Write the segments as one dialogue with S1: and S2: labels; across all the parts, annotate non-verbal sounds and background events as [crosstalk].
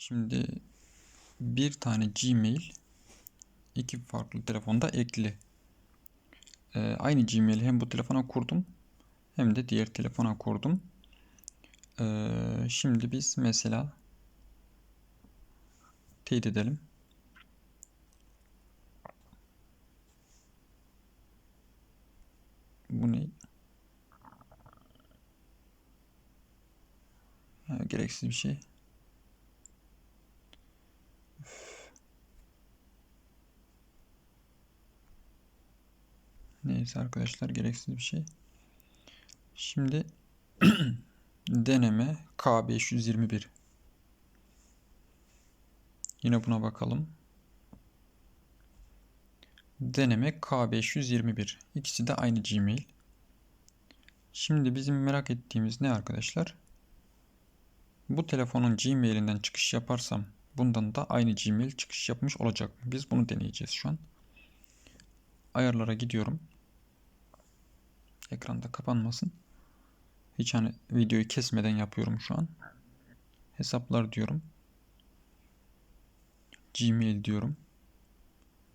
S1: Şimdi bir tane Gmail iki farklı telefonda ekli. Ee, aynı Gmail'i hem bu telefona kurdum hem de diğer telefona kurdum. Ee, şimdi biz mesela teyit edelim. Bu ne? Ha, gereksiz bir şey. Neyse arkadaşlar gereksiz bir şey. Şimdi [clears throat] deneme K521. Yine buna bakalım. Deneme K521. İkisi de aynı Gmail. Şimdi bizim merak ettiğimiz ne arkadaşlar? Bu telefonun Gmail'inden çıkış yaparsam bundan da aynı Gmail çıkış yapmış olacak mı? Biz bunu deneyeceğiz şu an. Ayarlara gidiyorum. Ekranda kapanmasın. Hiç hani videoyu kesmeden yapıyorum şu an. Hesaplar diyorum. Gmail diyorum.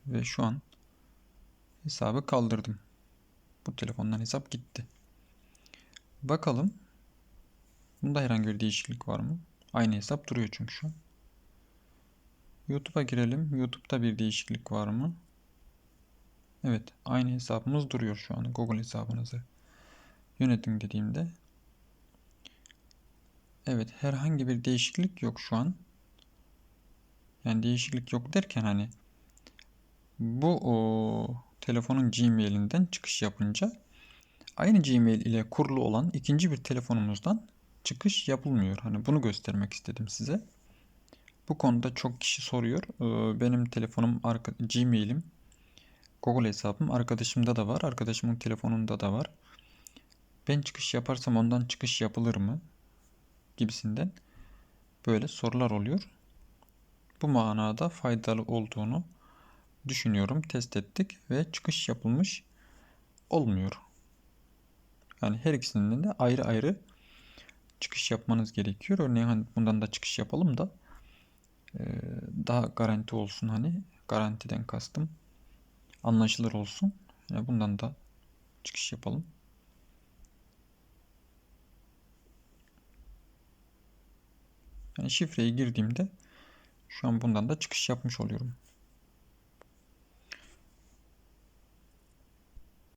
S1: Ve şu an hesabı kaldırdım. Bu telefondan hesap gitti. Bakalım. Bunda herhangi bir değişiklik var mı? Aynı hesap duruyor çünkü şu an. YouTube'a girelim. YouTube'da bir değişiklik var mı? Evet, aynı hesabımız duruyor şu an. Google hesabınızı yönetin dediğimde. Evet, herhangi bir değişiklik yok şu an. Yani değişiklik yok derken hani bu o, telefonun Gmail'inden çıkış yapınca aynı Gmail ile kurulu olan ikinci bir telefonumuzdan çıkış yapılmıyor. Hani bunu göstermek istedim size. Bu konuda çok kişi soruyor. Ee, Benim telefonum, Gmail'im, Google hesabım arkadaşımda da var. Arkadaşımın telefonunda da var. Ben çıkış yaparsam ondan çıkış yapılır mı? Gibisinden böyle sorular oluyor. Bu manada faydalı olduğunu düşünüyorum. Test ettik ve çıkış yapılmış olmuyor. Yani her ikisinden de ayrı ayrı çıkış yapmanız gerekiyor. Örneğin hani bundan da çıkış yapalım da daha garanti olsun hani garantiden kastım anlaşılır olsun. Yani bundan da çıkış yapalım. Yani şifreyi girdiğimde şu an bundan da çıkış yapmış oluyorum.